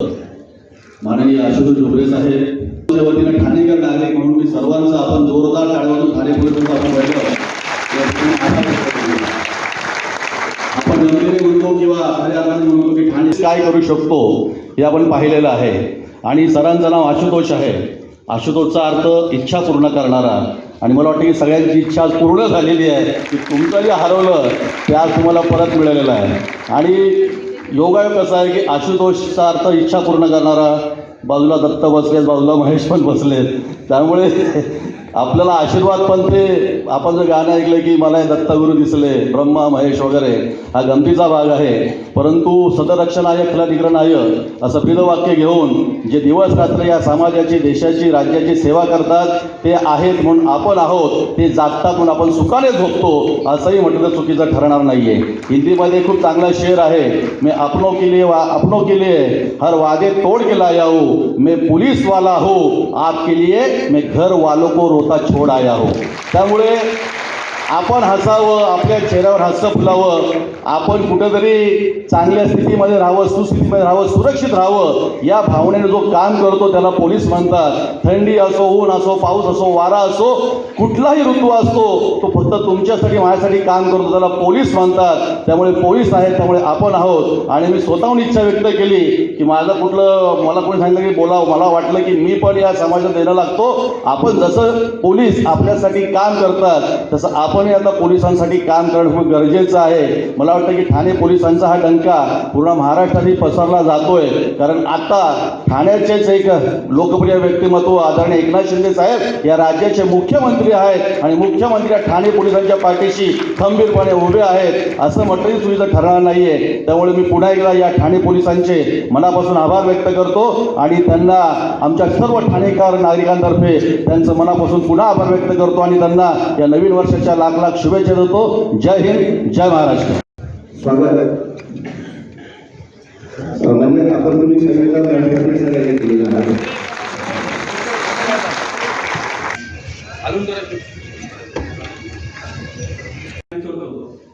माननीय आशुतोष डोबरे साहेब त्या वतीने ठाणेकर नागरिक म्हणून मी सर्वांचं आपण जोरदार टाळ्यावरून ठाणे पोलिसांचा आपण बैठक आपण गंभीर म्हणतो किंवा खऱ्या म्हणतो की ठाणे काय करू शकतो हे आपण पाहिलेलं आहे. आणि सरांचं नाव आशुतोष आहे. आशुतोषचा अर्थ इच्छा पूर्ण करणारा. आणि मला वाटतं की सगळ्यांची इच्छा पूर्ण झालेली आहे. की तुमचं जे हरवलं ते आज तुम्हाला परत मिळालेलं आहे. आणि योगायोग कसा आहे की आशुतोषचा अर्थ इच्छा पूर्ण करणारा. बाजूला दत्त बसलेत बाजूला महेश पण बसलेत. त्यामुळे आपल्याला आशीर्वाद पण ते आपण जर गाणं ऐकलं की मला हे दत्तगुरू दिसले ब्रह्मा महेश वगैरे हा गमतीचा भाग आहे. परंतु सदरक्षणाय खलाधिकरणाय असं पिलं वाक्य घेऊन जे दिवस रात्र या समाजाची देशाची राज्याची सेवा करतात ते आहेत म्हणून आपण आहोत ते जागतात म्हणून आपण सुखाने झोपतो असंही म्हटलं तर चुकीचं ठरणार नाही आहे हिंदीमध्ये खूप चांगला शेर आहे मी अपनों के लिए वा अपनों के लिए हर वादे तोड़ केला याऊ मी पोलीसवाला हो. आप हूँ आपके लिए मैं घर वालो को होता छोड़ आया हो. त्यामुळे आपण हसावं आपल्या चेहऱ्यावर हास्य फुलावं आपण कुठेतरी चांगल्या स्थितीमध्ये राहावं सुस्थितीमध्ये राहावं सुरक्षित राहावं या भावनेने जो काम करतो त्याला पोलीस म्हणतात. थंडी असो ऊन असो पाऊस असो वारा असो कुठलाही ऋतू असतो तो फक्त तुमच्यासाठी माझ्यासाठी काम करतो त्याला पोलीस म्हणतात. त्यामुळे पोलीस आहेत त्यामुळे आपण आहोत. आणि मी स्वतःहून इच्छा व्यक्त केली की माझं कुठलं मला कोणी सांगितलं की बोलावं मला वाटलं की मी पण या समाजात देणं लागतो. आपण जसं पोलीस आपल्यासाठी काम करतात तसं आपणही आता पोलिसांसाठी काम करणं खूप गरजेचं आहे. मला वाटतं की ठाणे पोलिसांचा हा डंका पूर्ण महाराष्ट्रातही पसरला जातोय. कारण आता ठाण्याचेच एक लोकप्रिय व्यक्तिमत्व आदरणीय एकनाथ शिंदे साहेब या राज्याचे मुख्यमंत्री आहेत आणि मुख्यमंत्री या ठाणे पोलिसांच्या पाठीशी खंबीरपणे उभे आहेत असं म्हटलंही चुकीचं ठरणार नाहीये. त्यामुळे मी पुन्हा एकदा या ठाणे पोलिसांचे मनापासून आभार व्यक्त करतो आणि त्यांना आमच्या सर्व ठाणेकार नागरिकांतर्फे त्यांचं मनापासून पुन्हा आभार व्यक्त करतो आणि त्यांना या नवीन वर्षाच्या लाख लाख शुभेच्छा देतो. जय हिंद जय महाराष्ट्र. स्वागत आहे. आपण तुम्ही सगळ्यांना करण्यासाठी सगळ्यांनी केलेलं आहे.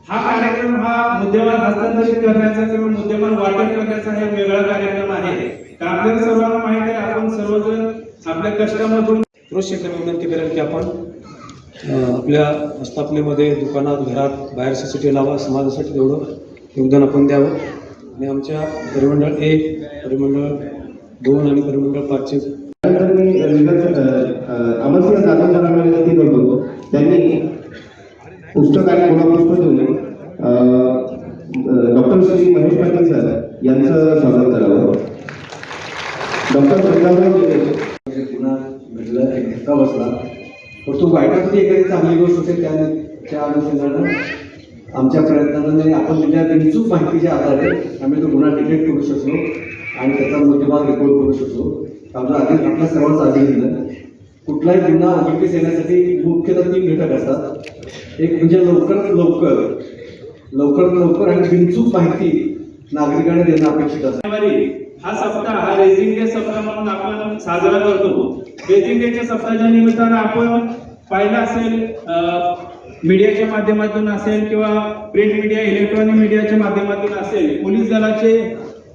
हा कार्यक्रम हा मुद्देमाल हस्तांतरित करण्याचा किंवा मुद्देमाल वाटप करण्याचा हा वेगळा कार्यक्रम आहे. तर आपल्याला सर्वांना माहीत आहे आपण सर्वजण आपल्या कष्टामधून शेतकऱ्यांना विनंती करेल की आपण आपल्या स्थापनेमध्ये दुकानात घरात बाहेर सी सी टी लावा समाजासाठी तेवढं योगदान आपण द्यावं. आणि आमच्या परिमंडळ एक परिमंडळ दोन आणि परिमंडळ पाचचे त्यानंतर मी विगत अमरसिंह जाधव सरांना विनंती करतो त्यांनी पुस्तक आणि गुणपुष्प देऊन डॉक्टर श्री महेश पाटील सर यांचं स्वागत करावं. डॉक्टर संध्याकाळ पुन्हा घडलं एक धक्का बसला. परंतु तो एखादी चांगली गोष्ट असेल त्या त्या अनुषंगानं आमच्या प्रयत्नाने आपण विद्यार्थ्यांनी चूक माहितीच्या आधारे आम्ही तो गुन्हा डिटेक्ट करू शकलो आणि त्याचा मुद्देमाल रिपोर्ट करू शकलो. आमचं आधी आपल्या सर्वांचं आधी दिलं कुठलाही गुन्हा उघडकीस येण्यासाठी मुख्यतः तीन घटक असतात. एक म्हणजे लवकरात लवकर लवकरात लवकर आणि बिनचूक माहिती नागरिकांना देणं अपेक्षित असतं. हा सप्ताह हा रेझिंग डे सप्ताह म्हणून आपण साजरा करतो. बेजिंग डेच्या सप्ताहाच्या निमित्तानं आपण पाहिलं असेल मीडियाच्या माध्यमातून असेल किंवा प्रिंट मीडिया इलेक्ट्रॉनिक मीडियाच्या माध्यमातून असेल पोलीस दलाचे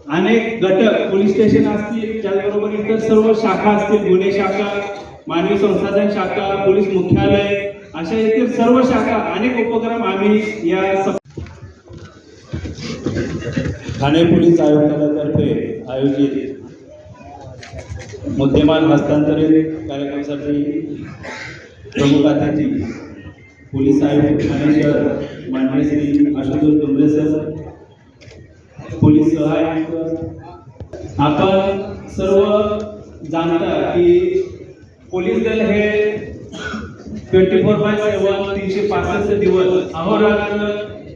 अनेक घटक पोलीस स्टेशन असतील त्याचबरोबर इतर सर्व शाखा असतील गुन्हे शाखा मानवी संसाधन शाखा पोलीस मुख्यालय अशा इतर सर्व शाखा अनेक उपक्रम आम्ही या ठाणे पोलीस आयुक्तालयातर्फे आयोजित मुद्देमाल हस्तांतरित कार्यक्रमासाठी प्रमुख अतिथी पोलीस आयुक्त ठाणे शहर माननीय श्री आशुतोष डोंबरे सर पोलीस सहाय्यक आपण सर्व जाणता की पोलीस दल हे ट्वेंटी फोर बाय सेवन तीनशे पासष्ट दिवस अहोरात्र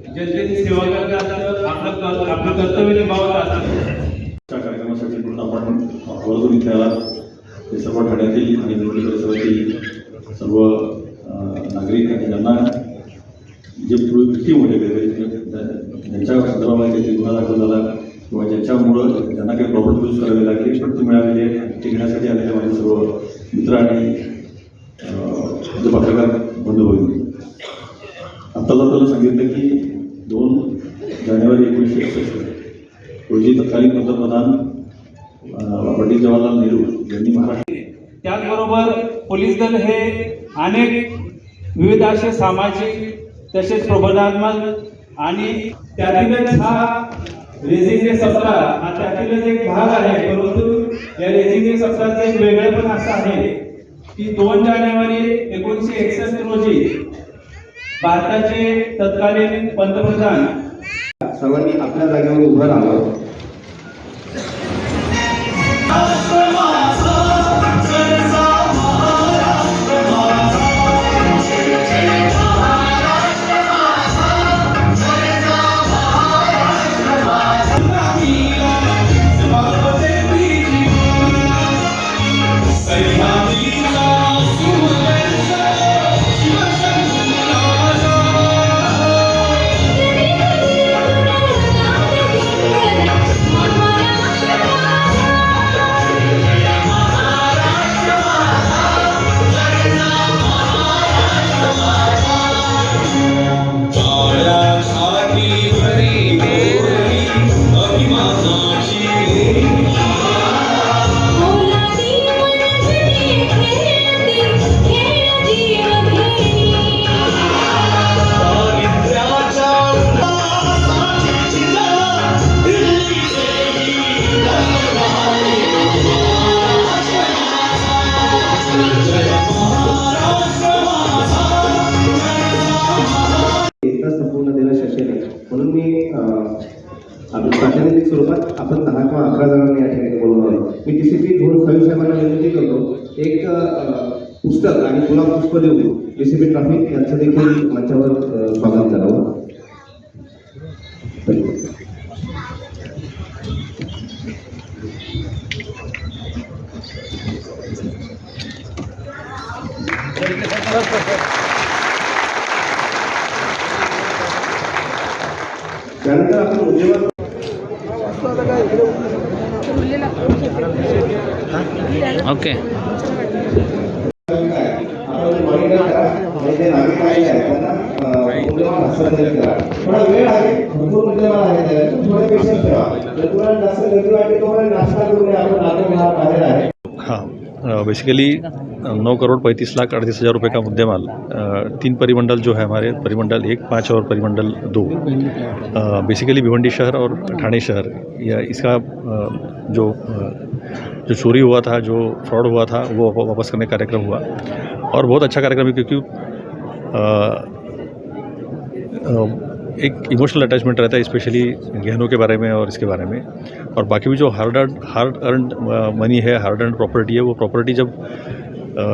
जनतेची सेवा करत असतात आपलं आपलं कर्तव्य निभावत असतात त्या कार्यक्रमासाठी म्हणून आपण आवर्जून इथे सर्व ठाण्यातील आणि निवडणूक परिसरातील सर्व नागरिक आणि ज्यांना जे प्रवृत्ती होते त्यांच्या म्हणजे ज्यांच्या संदर्भामध्ये काही गुन्हा दाखल झाला किंवा ज्यांच्यामुळं ज्यांना काही प्रॉब्लेम फेस करावे लागले पण मिळालेले ते घेण्यासाठी आलेले माझे सर्व मित्र आणि अं, पत्रकार बंधू होईल. आत्ता आपल्याला सांगितलं की दोन जानेवारी एकोणीसशे एकसष्ट रोजी तत्कालीन पंतप्रधान पंडित जवाहरलाल नेहरू यांनी महाराष्ट्र त्याचबरोबर पोलीस दल हे अनेक विविध असे सामाजिक तसेच प्रबोधात्मक आणि त्यातीलच हा रेझिंगे सप्ताह हा त्यातीलच एक भाग आहे. परंतु या रेझिंगे सप्ताहाचं एक वेगळं पण असं आहे की दोन जानेवारी एकोणीसशे एकसष्ट रोजी भारताचे तत्कालीन पंतप्रधान सर्वांनी आपल्या जागेवर उभं राहावं. आपल्या स्वरूपात आपण दहा किंवा अकरा जणांना या ठिकाणी बोलवणार आहोत मी डी सी पी धोरण फाईव्ह साहेबांना विनंती करतो. एक पुस्तक आणि गुलाब पुष्प देऊन डी सी पी ट्रॅफिक यांचं देखील मंचावर स्वागत करावं. त्यानंतर आपण उद्योगात ओके वेळ आहे भरपूर मुद्देमाल आहे. थोडे पेशन्स ठेवा जर तुम्हाला जास्त गर्दी वाटली तोपर्यंत नाश्ता करून. आपण बाहेर आहे हाँ बेसिकली नौ करोड़ पैंतीस लाख अड़तीस हज़ार रुपये का मुद्देमाल। अ, तीन परिमंडल जो है हमारे परिमंडल एक पाँच और परिमंडल दो। बेसिकली भिवंडी शहर और ठाणे शहर। या इसका जो जो चोरी हुआ था जो फ्रॉड हुआ था वो वापस करने का कार्यक्रम हुआ। और बहुत अच्छा कार्यक्रम है क्योंकि एक इमोशनल अटैचमेंट रहता है स्पेशली गहनों के बारे में और इसके बारे में। और बाकी भी जो hard earn hard earn money है हार्ड अर्न प्रॉपर्टी है वो प्रॉपर्टी जब अ,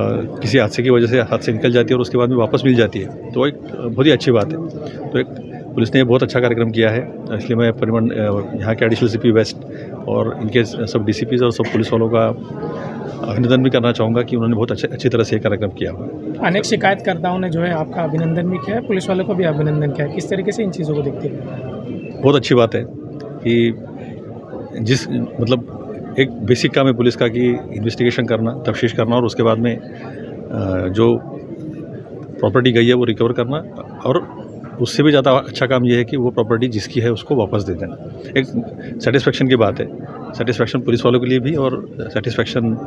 किसी हादसे की वजह से हाथ से निकल जाती है और उसके बाद में वापस मिल जाती है तो एक बहुत ही अच्छी बात है। तो एक पुलिस ने बहुत अच्छा कार्यक्रम किया है इसलिए मैं परिमंड यहाँ के एडिशनल सीपी वेस्ट और इनके सब डी और सब पुलिस वालों का अभिनंदन भी करना चाहूँगा कि उन्होंने बहुत अच्छे अच्छी तरह से ये कार्यक्रम किया हुआ अनेक शिकायतकर्ताओं ने जो है आपका अभिनंदन भी किया है, पुलिस वालों को भी अभिनंदन किया है। किस तरीके से इन चीज़ों को देखते हैं? बहुत अच्छी बात है कि जिस मतलब एक बेसिक काम है पुलिस का कि इन्वेस्टिगेशन करना तफ्तीश करना और उसके बाद में जो प्रॉपर्टी गई है वो रिकवर करना और उससे भी ज़्यादा अच्छा काम ये है कि वो प्रॉपर्टी जिसकी है उसको वापस दे देना। एक सेटिस्फेक्शन की बात है। सेटिस्फेक्शन पुलिस वालों के लिए भी और सेटिस्फेक्शन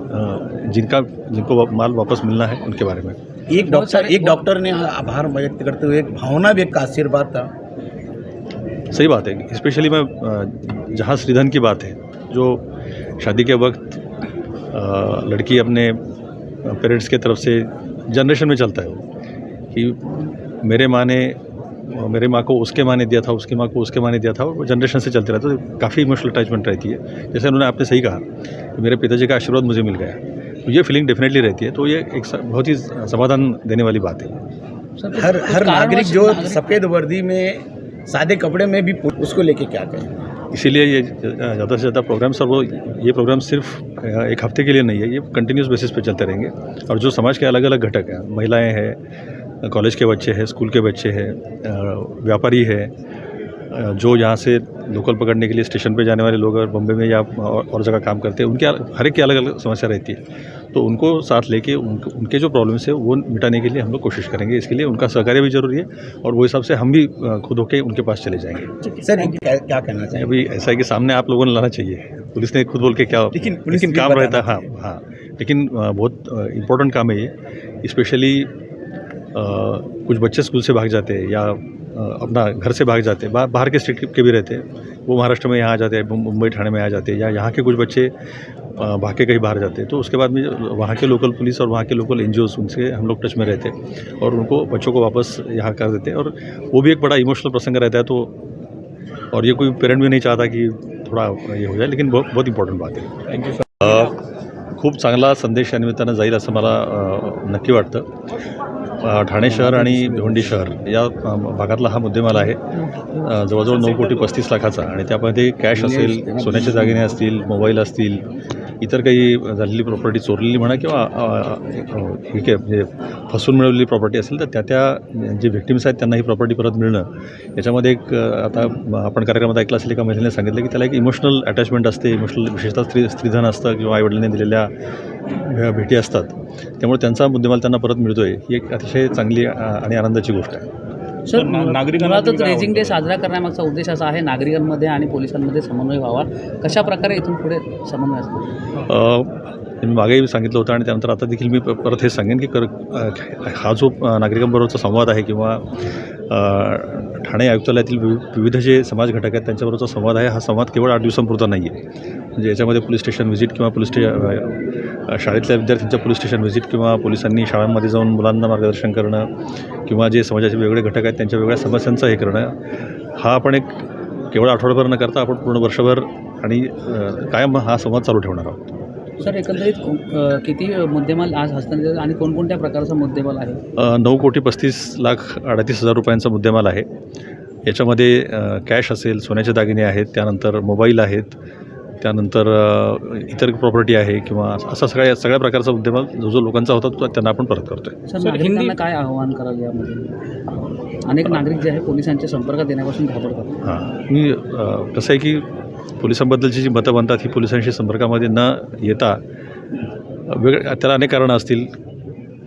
जिनका, जिनको माल वापस मिलना है उनके बारे में। एक डॉक्टर एक डॉक्टर ने आभार व्यक्त करते हुए एक भावना व्यक्त का आशीर्वाद था। सही बात है। स्पेशली मैं जहाँ श्रीधन की बात है जो शादी के वक्त लड़की अपने पेरेंट्स के तरफ़ से जनरेशन में चलता है वो कि मेरे माँ ने मेरे माँ को उसके माँ ने दिया था उसकी माँ को उसके माँ ने दिया था और वो जनरेशन से चलते रहता तो काफ़ी इमोशनल अटैचमेंट रहती है। जैसे उन्होंने आपने सही कहा कि मेरे पिताजी का आशीर्वाद मुझे मिल गया। तो ये फीलिंग डेफिनेटली रहती है तो ये एक बहुत ही समाधान देने वाली बात है। हर हर नागरिक जो सफ़ेद वर्दी में सादे कपड़े में भी उसको लेके क्या कहें? इसीलिए ये ज़्यादा से ज़्यादा प्रोग्राम्स और वो ये प्रोग्राम सिर्फ़ एक हफ़्ते के लिए नहीं है ये कंटिन्यूस बेसिस पे चलते रहेंगे। और जो समाज के अलग अलग घटक हैं महिलाएँ हैं कॉलेज के बच्चे हैं स्कूल के बच्चे हैं व्यापारी है जो यहाँ से लोकल पकड़ने के लिए स्टेशन पे जाने वाले लोग अगर बम्बे में या और जगह काम करते हैं उनके हर एक की अलग अलग समस्या रहती है। तो उनको साथ लेके उनके उनके जो प्रॉब्लम्स है वो मिटाने के लिए हम लोग कोशिश करेंगे। इसके लिए उनका सहकार्य भी ज़रूरी है और वो हिसाब से हम भी खुद होकर उनके पास चले जाएँगे। सर क्या, क्या कहना चाहिए अभी ऐसा है कि सामने आप लोगों ने लाना चाहिए। पुलिस ने खुद बोल के क्या लेकिन पुलिस लेकिन काम रहता है हाँ हाँ। लेकिन बहुत इम्पोर्टेंट काम है ये। स्पेशली कुछ बच्चे स्कूल से भाग जाते हैं या अपना घर से भाग जाते हैं। बा, बाहर के स्टेट के भी रहते हैं। वो महाराष्ट्र में यहाँ आ जाते हैं मुंबई ठाणे में आ जाते हैं या यहाँ के कुछ बच्चे भाग के कहीं बाहर जाते हैं। तो उसके बाद में वहाँ के लोकल पुलिस और वहाँ के लोकल एन उनसे हम लोग टच में रहते हैं और उनको बच्चों को वापस यहाँ कर देते हैं। और वो भी एक बड़ा इमोशनल प्रसंग रहता है तो और ये कोई पेरेंट भी नहीं चाहता कि थोड़ा ये हो जाए लेकिन बहुत बहुत इम्पॉर्टंट बात आहे थँक्यू सर खूप चांगला संदेश या निमित्तानं जाईल असं मला नक्की वाटतं। ठाणे शहर आणि भिवंडी शहर या भागातला हा मुद्देमाल आहे. जवळजवळ नऊ कोटी पस्तीस लाखाचा आणि त्यामध्ये कॅश असेल सोन्याचे दागिने असतील मोबाईल असतील इतर काही झालेली प्रॉपर्टी चोरलेली म्हणा किंवा ठीक आहे म्हणजे फसून मिळवलेली प्रॉपर्टी असेल तर त्या त्या जे व्हिक्टिम्स आहेत त्यांना ही प्रॉपर्टी परत मिळणं. याच्यामध्ये एक आता आपण कार्यक्रमात ऐकलं असेल एका महिलेने सांगितलं की त्याला एक इमोशनल अटॅचमेंट असते इमोशनल विशेषतः स्त्री स्त्रीधन असतं किंवा आईवडिलांनी दिलेल्या भेटी असतात. त्यामुळे त्यांचा मुद्देमाल त्यांना परत मिळतो आहे ही एक अतिशय चांगली आणि आनंदाची गोष्ट आहे. सर मुळातच रेझिंग डे साजरा करण्यामागचा उद्देश असा आहे नागरिकांमध्ये आणि पोलिसांमध्ये समन्वय व्हावा. कशा प्रकारे इथून पुढे समन्वय असणार अ, मी मागेही सांगितलं होतं आणि त्यानंतर आता देखील मी परत हे सांगेन की कर हा जो नागरिकांबरोबरचा संवाद आहे किंवा ठाणे आयुक्तालयातील विवि विविध जे समाज घटक आहेत त्यांच्याबरोबरचा संवाद आहे. हा संवाद केवळ आठ दिवसांपुरता नाही आहे म्हणजे याच्यामध्ये पोलीस स्टेशन व्हिजिट किंवा पोलीस स्टे शाळेतल्या विद्यार्थ्यांच्या पोलीस स्टेशन व्हिजिट किंवा पोलिसांनी शाळांमध्ये जाऊन मुलांना मार्गदर्शन करणं किंवा जे समाजाचे वेगळे घटक आहेत त्यांच्या वेगळ्या समस्यांचं हे करणं हा आपण एक केवळ आठवडाभर न करता आपण पूर्ण वर्षभर आणि कायम हा संवाद चालू ठेवणार आहोत. सर एकंदरीत किती मुद्देमाल आज हस्तांतरित आणि कोणकोणत्या प्रकारचा मुद्देमाल आहे? नऊ कोटी पस्तीस लाख अडतीस हजार रुपयांचा मुद्देमाल आहे. याच्यामध्ये कॅश असेल सोन्याचे दागिने आहेत त्यानंतर मोबाईल आहेत त्यानंतर इतर प्रॉपर्टी आहे किंवा असा सगळ्या सगळ्या प्रकारचा मुद्देमाल जो जो लोकांचा होता तो त्यांना आपण परत करतो आहे सर नागरिकांना काय आव्हान कराल यामध्ये? अनेक नागरिक जे आहे पोलिसांच्या संपर्कात येण्यापासून घाबरतात. हां. मी कसं आहे की पोलिसांबद्दलची जी मतं बनतात ही पोलिसांशी संपर्कामध्ये न येता वेग त्याला अनेक कारणं असतील.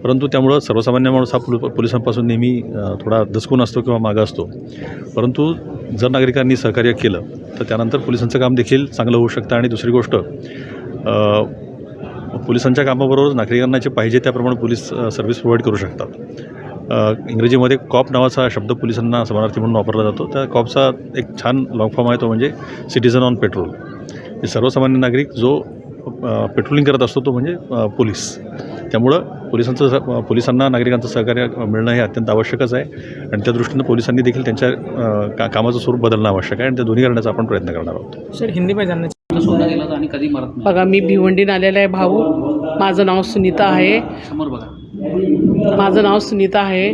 परंतु त्यामुळं सर्वसामान्य माणूस हा पोलि पोलिसांपासून नेहमी थोडा दचकून असतो किंवा मागं असतो. परंतु जर नागरिकांनी सहकार्य केलं तर त्यानंतर पोलिसांचं काम देखील चांगलं होऊ शकतं. आणि दुसरी गोष्ट पोलिसांच्या कामाबरोबर नागरिकांना जे पाहिजे त्याप्रमाणे पोलीस सर्व्हिस प्रोव्हाइड करू शकतात. इंग्रजीमध्ये कॉप नावाचा शब्द पोलिसांना समानार्थी म्हणून वापरला जातो. त्या कॉपचा एक छान लॉंग फॉर्म आहे तो म्हणजे सिटिझन ऑन पेट्रोल हे सर्वसामान्य नागरिक जो पेट्रोलिंग करत असतो तो म्हणजे पोलीस. त्यामुळं पोलिसांचं स- पोलिसांना नागरिकांचं सहकार्य मिळणं हे अत्यंत आवश्यकच आहे. आणि त्या दृष्टीनं पोलिसांनी देखील त्यांच्या का कामाचं स्वरूप बदलणं आवश्यक आहे आणि ते दोन्ही करण्याचा आपण प्रयत्न करणार आहोत. सर हिंदी में जानना सोनं गेलं होतं आणि कधी मरत नाही. बघा मी भिवंडीन आलेला आहे भाऊ. माझं नाव सुनीता आहे. समोर बघा. माझं नाव सुनीता आहे.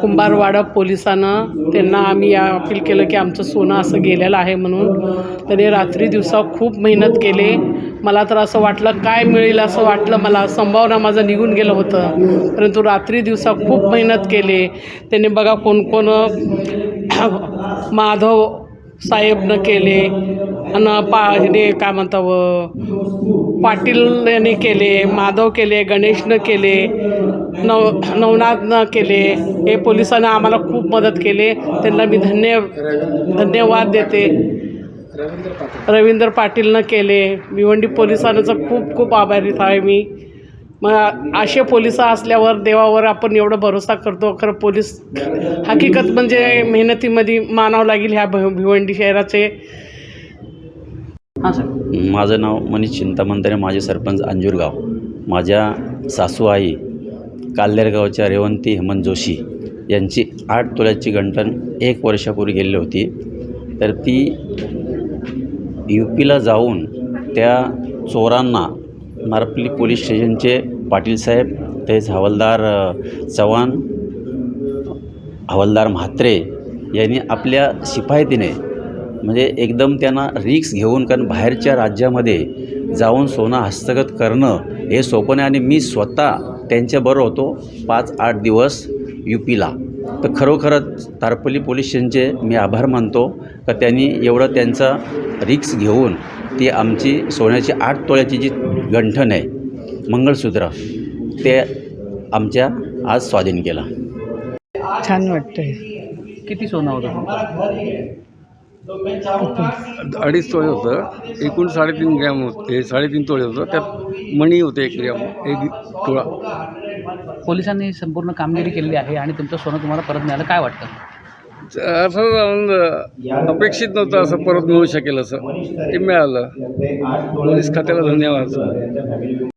कुंभारवाडा पोलिसानं त्यांना आम्ही या अपील केलं की आमचं सोनं असं गेलेलं आहे म्हणून. त्याने रात्री दिवसा खूप मेहनत केले. मला तर असं वाटलं काय मिळेल असं वाटलं. मला संभावना माझं निघून गेलं होतं. परंतु रात्री दिवसा खूप मेहनत केले. त्याने बघा कोण कोण माधव साहेबनं केले. आणि पा हे काय म्हणता पाटील यांनी केले माधव केले गणेशनं केले. नव नवनाथनं केले हे पोलिसांना आम्हाला खूप मदत केले. त्यांना मी धन्य धन्यवाद देते. रवींद्र पाटीलनं केले. भिवंडी पोलिसांचं खूप खूप आभारी आहे मी. मग असे पोलीस असल्यावर देवावर आपण एवढं भरोसा करतो. खरं पोलीस हकीकत म्हणजे मेहनतीमध्ये मानावं लागेल ह्या भ भिवंडी शहराचे. हां सर. माझं नाव मनीष चिंतामंतरे माझे सरपंच अंजूरगाव. माझ्या सासू आई काल्लेरगावच्या रेवंती हेमंत जोशी यांची आठ तोळ्याची गंठण एक वर्षापूर्वी गेलेली होती. तर ती यू पीला जाऊन त्या चोरांना मारपली पोलीस स्टेशनचे पाटीलसाहेब तेच हवालदार चव्हाण हवालदार म्हात्रे यांनी आपल्या शिपायतीने म्हणजे एकदम त्यांना रिक्स घेऊन कारण बाहेरच्या राज्यामध्ये जाऊन सोनं हस्तगत करणं हे सोपं नाही आणि मी स्वतः त्यांच्याबरोबर होतो पाच आठ दिवस यू पीला तर खरोखरच तारपल्ली पोलीस स्टेशनचे मी आभार मानतो का त्यांनी एवढं त्यांचा रिक्स घेऊन ती आमची सोन्याची आठ तोळ्याची जी गंठण आहे मंगळसूत्र ते आमच्या आज स्वाधीन केलं. छान वाटतंय. किती सोनं होतं? अडीच तोळे होतं. एकूण साडेतीन ग्रॅम होते साडेतीन तोळे होतं. त्यात मणी होते एक ग्रॅम एक तोळा. पोलिसांनी संपूर्ण कामगिरी केलेली आहे आणि तुमचं सोनं तुम्हाला परत मिळालं. काय वाटतं? असं आनंद अपेक्षित नव्हतं असं परत मिळू शकेल असं. ते मिळालं. पोलीस खात्याला धन्यवाद.